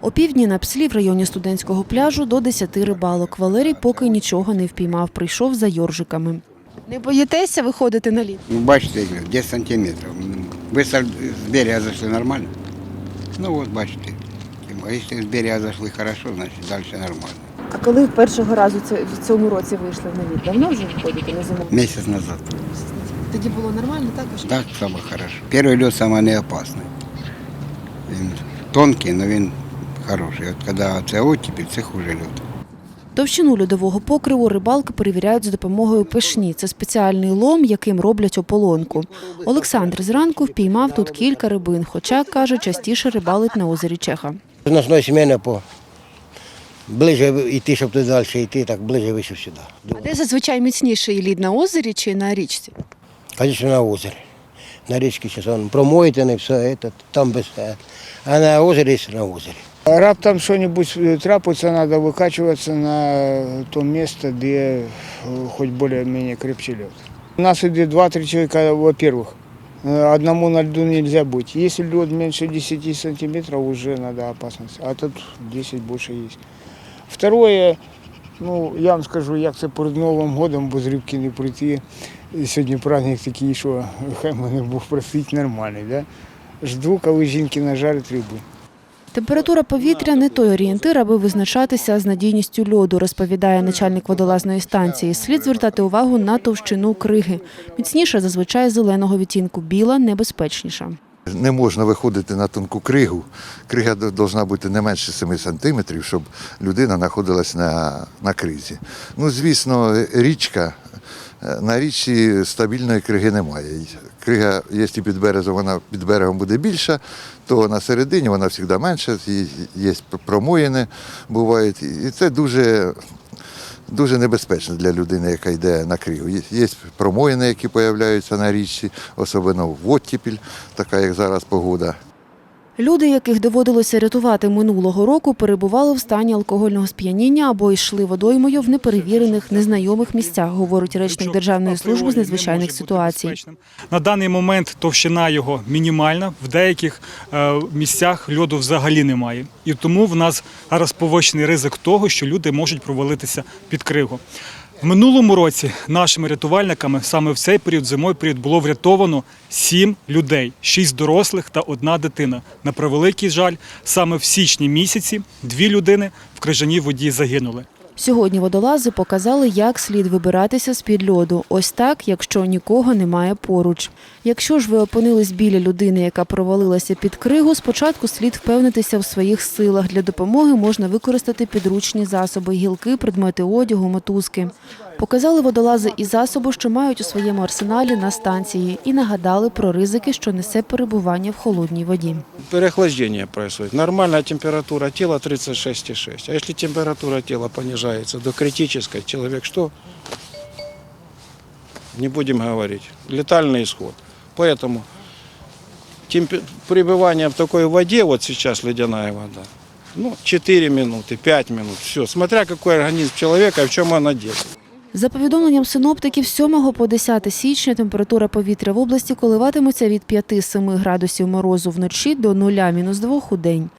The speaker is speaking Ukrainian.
О півдні на пслі в районі студентського пляжу до 10 рибалок. Валерій поки нічого не впіймав, прийшов за йоржиками. Не боїтеся виходити на лід? Ну, бачите, я говорю, 10 сантиметров. М, Вы с с берега зашли нормально? Ну вот, бачите. А если с берега зашли хорошо, значит дальше нормально. А коли в першого разу в цьому році вийшли на лід? Давно вже виходите на зиму? Месяц назад. Тоді було нормально, також? Так само хорошо. Первый лед самый неопасный. Він тонкий, но він хороший. От коли це оттепель, це хуже лед. Товщину льодового покриву рибалки перевіряють за допомогою пешні. Це спеціальний лом, яким роблять ополонку. Олександр зранку впіймав тут кілька рибин, хоча, каже, частіше рибалить на озері Чеха. З ночної сміни по ближе йти, щоб туди далі йти, так ближе вийшов сюди. А де зазвичай міцніший лід на озері чи на річці? Звісно, на озері. На річці зараз він промойтений, все, там без. е, А на озері на озері. Раптом що-небудь трапиться, треба викачуватися на то місце, де е, хоч більш-менш крепче лед. У нас іде 2-3 чоловіка, во-первых. Э, Одному на льду нельзя быть. Если лед меньше 10 сантиметров, уже надо опасность. А тут 10 больше есть. Второе, ну, я вам скажу, як це перед Новим годом, бо з рибки не прийти. І Сьогодні праздник такий, що хай мене Бог простить нормальний. Да? Жду, коли жінки нажарять рибу. Температура повітря не той орієнтир, аби визначатися з надійністю льоду, розповідає начальник водолазної станції. Слід звертати увагу на товщину криги. Міцніша зазвичай зеленого відтінку, біла небезпечніша. Не можна виходити на тонку кригу. Крига повинна бути не менше 7 сантиметрів, щоб людина знаходилась на, на кризі. Ну, звісно, річка. Е, На річці стабільної криги немає. Крига, якщо під берегом вона під берегом буде більша, то на середині вона завжди менша, є промоїни бувають. І це дуже, дуже небезпечно для людини, яка йде на кригу. Є, промоїни, які з'являються на річці, особливо в оттепіль, така як зараз погода. Люди, яких доводилося рятувати минулого року, перебували в стані алкогольного сп'яніння або йшли водоймою в неперевірених, незнайомих місцях, говорить речник Державної служби з надзвичайних ситуацій. На даний момент товщина його мінімальна. В деяких е, місцях льоду взагалі немає. І тому в нас зараз повищений ризик того, що люди можуть провалитися під кригу. В минулому році нашими рятувальниками саме в цей період, зимовий період, було врятовано сім людей, шість дорослих та одна дитина. На превеликий жаль, саме в січні місяці дві людини в крижаній воді загинули. Сьогодні водолази показали, як слід вибиратися з-під льоду. Ось так, якщо нікого немає поруч. Якщо ж ви опинились біля людини, яка провалилася під кригу, спочатку слід впевнитися в своїх силах. Для допомоги можна використати підручні засоби, гілки, предмети одягу, мотузки. Показали водолази і засоби, що мають у своєму арсеналі на станції, і нагадали про ризики, що несе перебування в холодній воді. переохлаждение происходит. Нормальная температура тела 36,6. А если температура тела понижается до критической, человек что? Не будем говорить. Летальный исход. Поэтому темпе- пребывание в такой воде, вот сейчас ледяная вода, ну, 4 минуты, 5 минут, все. Смотря какой организм человека и в чем он одет. За повідомленням синоптиків, з 7 по 10 січня температура повітря в області коливатиметься від 5-7 градусів морозу вночі до 0-2 у день.